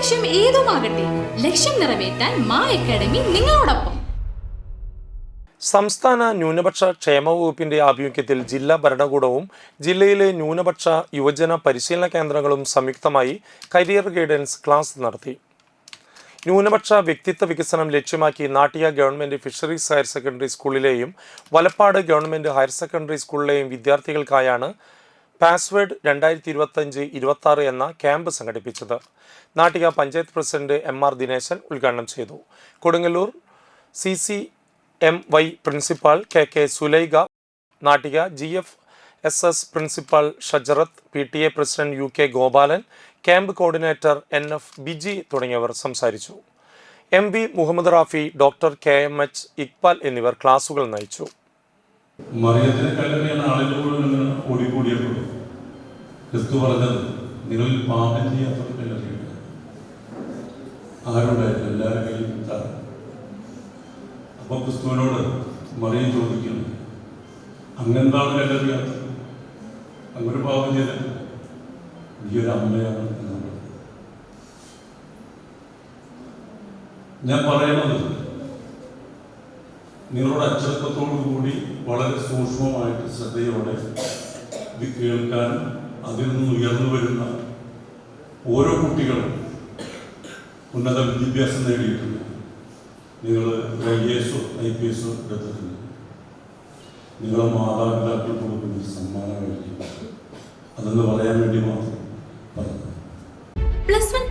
ലക്ഷ്യം ഏതുമാകട്ടെ ലക്ഷ്യം നിറവേറ്റാൻ മാ അക്കാഡമി നിങ്ങളോടൊപ്പം. സംസ്ഥാന ന്യൂനപക്ഷ ക്ഷേമ വകുപ്പിന്റെ ആഭിമുഖ്യത്തിൽ ജില്ലാ ഭരണകൂടവും ജില്ലയിലെ ന്യൂനപക്ഷ യുവജന പരിശീലന കേന്ദ്രങ്ങളും സംയുക്തമായി കരിയർ ഗൈഡൻസ് ക്ലാസ് നടത്തി. ന്യൂനപക്ഷ വ്യക്തിത്വ വികസനം ലക്ഷ്യമാക്കി നാട്ടിയ ഗവൺമെന്റ് ഫിഷറീസ് ഹയർ സെക്കൻഡറി സ്കൂളിലെയും വലപ്പാട് ഗവൺമെന്റ് ഹയർ സെക്കൻഡറി സ്കൂളിലെയും വിദ്യാർത്ഥികൾക്കായാണ് പാസ്വേഡ് രണ്ടായിരത്തി ഇരുപത്തഞ്ച് ഇരുപത്തി എന്ന ക്യാമ്പ് സംഘടിപ്പിച്ചത്. Nattika panchayat president M R Dinesan ഉദ്ഘാടനം ചെയ്തു. Kodungallur C C M Y principal K K Sulaiga Nattika G F S S principal Shajarath P T A president U K Gopalan camp coordinator N F Biji തുടങ്ങിയവർ സംസാരിച്ചു. M V Muhammad Rafi doctor K M H Iqbal എന്നിവർ ക്ലാസുകൾ നയിച്ചു. മറിയത്തിനെ കല്ലെറിയാൻ ആളുകൾ മുഴുവൻ ഓടിക്കൂടിയപ്പോൾ ക്രിസ്തു പറഞ്ഞത് നിങ്ങളിൽ പാപം ചെയ്യാത്തവർ കല്ലെറിയുക ആരുണ്ടായില്ല എല്ലാവരും കയ്യിൽ താഴെ അപ്പോൾ ക്രിസ്തുവിനോട് മറിയം ചോദിക്കുന്നു അങ്ങെന്താണ് കല്ലെറിയാത്തത് അങ്ങൊരു പാപം ചെയ്തില്ല നീ ഒരു അമ്മയാണ് ഞാൻ പറയണത് നിങ്ങളുടെ അച്ചടക്കത്തോടു കൂടി വളരെ സൂക്ഷ്മമായിട്ട് ശ്രദ്ധയോടെ ഇത് കേൾക്കാൻ അതിൽ നിന്ന് ഉയർന്നു വരുന്ന ഓരോ കുട്ടികളും ഉന്നത വിദ്യാഭ്യാസം നേടിയിട്ടുണ്ട്. നിങ്ങൾ ഐ എ എസോ ഐ പി എസോ എടുത്തിട്ടുണ്ട്. നിങ്ങളെ മാതാപിതാക്കൾ കൊടുക്കുന്ന സമ്മാനമായിരിക്കും. അതെന്ന് പറയാൻ വേണ്ടി മാത്രം